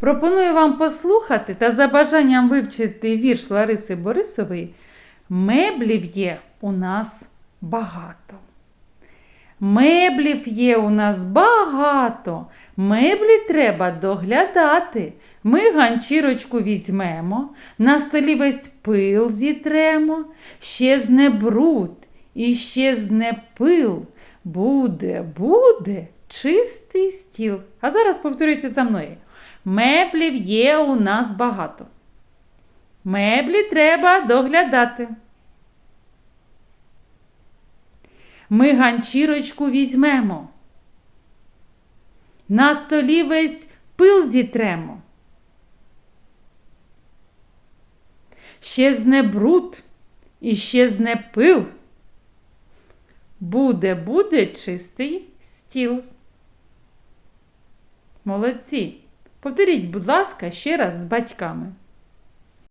Пропоную вам послухати та за бажанням вивчити вірш Лариси Борисової. Меблів є у нас багато. Меблів є у нас багато. Меблі треба доглядати. Ми ганчірочку візьмемо, на столі весь пил зітремо, щезне бруд і щезне пил. Буде, буде чистий стіл. А зараз повторюйте за мною. Меблів є у нас багато. Меблі треба доглядати. Ми ганчірочку візьмемо. На столі весь пил зітремо. Щезне бруд і щезне пил. Буде, буде чистий стіл. Молодці. Повторіть, будь ласка, ще раз з батьками.